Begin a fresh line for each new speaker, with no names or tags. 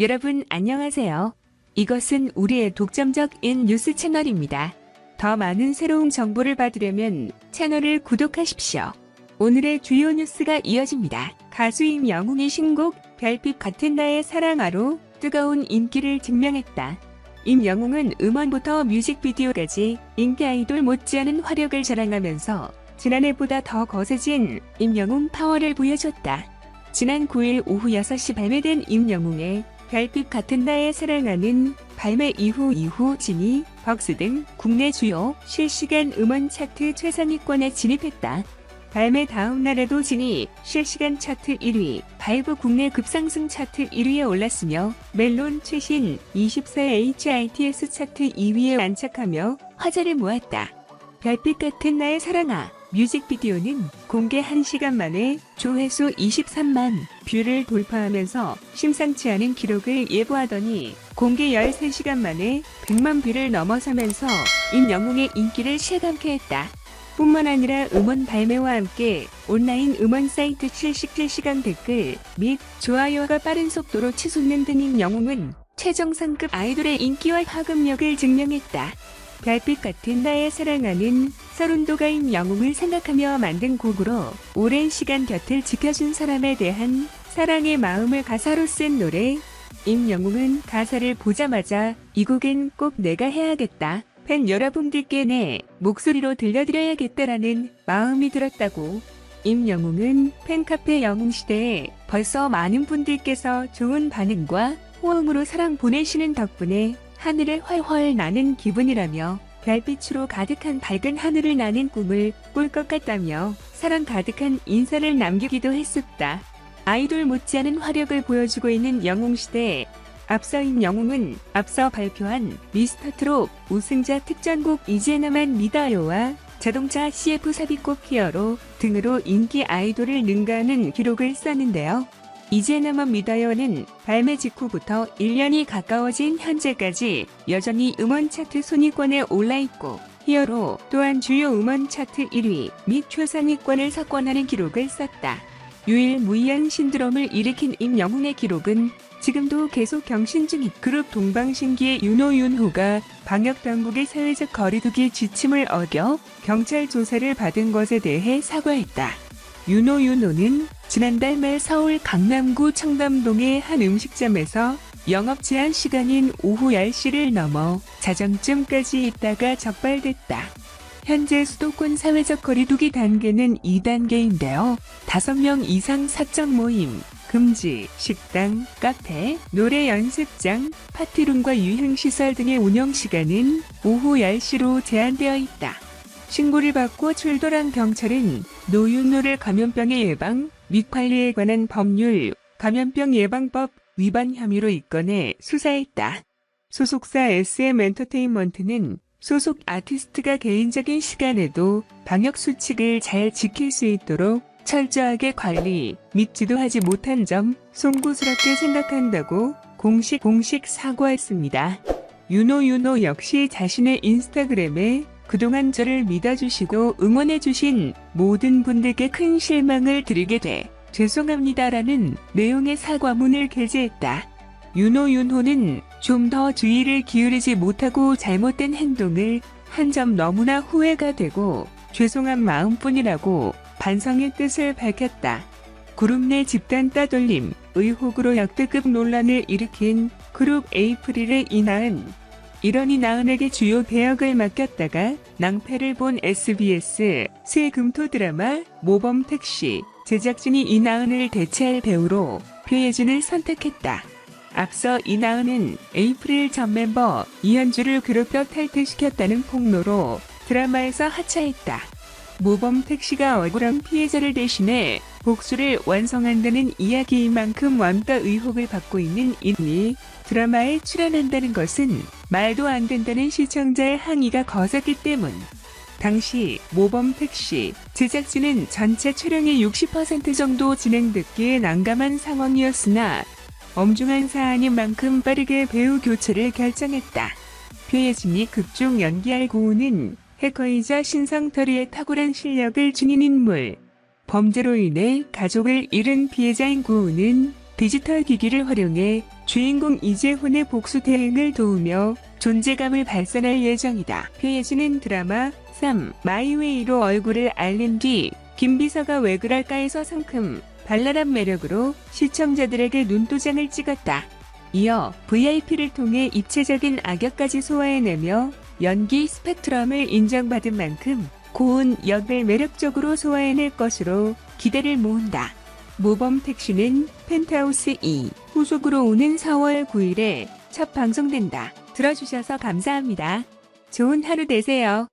여러분 안녕하세요. 이것은 우리의 독점적 인 뉴스 채널입니다. 더 많은 새로운 정보를 받으려면 채널을 구독하십시오. 오늘의 주요 뉴스가 이어집니다. 가수 임영웅의 신곡 별빛 같은 나의 사랑아로 뜨거운 인기를 증명했다. 임영웅은 음원부터 뮤직비디오까지 인기 아이돌 못지않은 화력을 자랑하면서 지난해보다 더 거세진 임영웅 파워를 보여줬다. 지난 9일 오후 6시 발매된 임영웅의 별빛 같은 나의 사랑하는 발매 이후 이후 진이 벅스 등 국내 주요 실시간 음원 차트 최상위권에 진입했다. 발매 다음 날에도 진이 실시간 차트 1위, 바이브 국내 급상승 차트 1위에 올랐으며 멜론 최신 24 HITS 차트 2위에 안착하며 화제를 모았다. 별빛 같은 나의 사랑아 뮤직비디오는 공개 1시간 만에 조회수 23만 뷰를 돌파하면서 심상치 않은 기록을 예보하더니 공개 13시간 만에 100만 뷰를 넘어서면서 임영웅의 인기를 실감케 했다. 뿐만 아니라 음원 발매와 함께 온라인 음원 사이트 77시간 댓글 및 좋아요가 빠른 속도로 치솟는 등 임 영웅은 최정상급 아이돌의 인기와 화금력을 증명했다. 별빛 같은 나의 사랑하는 서른도가 임영웅을 생각하며 만든 곡으로 오랜 시간 곁을 지켜준 사람에 대한 사랑의 마음을 가사로 쓴 노래. 임영웅은 가사를 보자마자 이 곡엔 꼭 내가 해야겠다. 팬 여러분들께 내 목소리로 들려드려야겠다라는 마음이 들었다고. 임영웅은 팬카페 영웅시대에 벌써 많은 분들께서 좋은 반응과 호응으로 사랑 보내시는 덕분에 하늘을 훨훨 나는 기분이라며 별빛으로 가득한 밝은 하늘을 나는 꿈을 꿀 것 같다며 사랑 가득한 인사를 남기기도 했었다. 아이돌 못지않은 화력을 보여주고 있는 영웅시대. 앞서 임영웅은 앞서 발표한 미스터트롯 우승자 특전곡 이제 나만 믿어요와 자동차 CF 삽입곡 히어로 등으로 인기 아이돌을 능가하는 기록을 썼는데요. 이제 나만 믿어요는 발매 직후부터 1년이 가까워진 현재까지 여전히 음원 차트 순위권에 올라있고 히어로 또한 주요 음원 차트 1위 및 최상위권을 석권하는 기록을 썼다. 유일무이한 신드롬을 일으킨 임영웅의 기록은 지금도 계속 경신 중인 그룹 동방신기의 윤호 윤호가 방역당국의 사회적 거리두기 지침을 어겨 경찰 조사를 받은 것에 대해 사과했다. 윤호 윤호는 지난달 말 서울 강남구 청담동의 한 음식점에서 영업 제한 시간인 오후 10시를 넘어 자정쯤까지 있다가 적발됐다. 현재 수도권 사회적 거리두기 단계는 2단계인데요. 5명 이상 사적 모임, 금지, 식당, 카페, 노래 연습장, 파티룸과 유흥시설 등의 운영 시간은 오후 10시로 제한되어 있다. 신고를 받고 출동한 경찰은 노윤노를 감염병의 예방 및 관리에 관한 법률 감염병 예방법 위반 혐의로 입건해 수사했다. 소속사 SM 엔터테인먼트는 소속 아티스트가 개인적인 시간에도 방역 수칙을 잘 지킬 수 있도록 철저하게 관리 및 지도하지 못한 점 송구스럽게 생각한다고 공식 공식 사과했습니다. 윤호 윤호 역시 자신의 인스타그램에 그동안 저를 믿어주시고 응원해주신 모든 분들께 큰 실망을 드리게 돼 죄송합니다라는 내용의 사과문을 게재했다. 윤호 윤호는 좀 더 주의를 기울이지 못하고 잘못된 행동을 한 점 너무나 후회가 되고 죄송한 마음뿐이라고 반성의 뜻을 밝혔다. 그룹 내 집단 따돌림, 의혹으로 역대급 논란을 일으킨 그룹 에이프릴의 이나은. 이런 이나은에게 주요 대역을 맡겼다가 낭패를 본 SBS 새 금토 드라마 모범 택시 제작진이 이나은을 대체할 배우로 표예진을 선택했다. 앞서 이나은은 에이프릴 전 멤버 이현주를 괴롭혀 탈퇴시켰다는 폭로로 드라마에서 하차했다. 모범 택시가 억울한 피해자를 대신해 복수를 완성한다는 이야기인 만큼 완다 의혹을 받고 있는 이니 드라마에 출연한다는 것은 말도 안 된다는 시청자의 항의가 거셌기 때문. 당시 모범 택시 제작진은 전체 촬영의 60% 정도 진행됐기에 난감한 상황이었으나 엄중한 사안인 만큼 빠르게 배우 교체를 결정했다. 표예진이 극중 연기할 고우는 해커이자 신상털이의 탁월한 실력을 지닌 인물. 범죄로 인해 가족을 잃은 피해자인 고우는 디지털 기기를 활용해 주인공 이재훈의 복수 대행을 도우며 존재감을 발산할 예정이다. 표예진은 드라마 3 마이웨이로 얼굴을 알린 뒤 김비서가 왜 그럴까에서 상큼 발랄한 매력으로 시청자들에게 눈도장을 찍었다. 이어 VIP를 통해 입체적인 악역까지 소화해내며 연기 스펙트럼을 인정받은 만큼 고운 역을 매력적으로 소화해낼 것으로 기대를 모은다. 모범 택시는 펜트하우스 2 후속으로 오는 4월 9일에 첫 방송된다. 들어주셔서 감사합니다. 좋은 하루 되세요.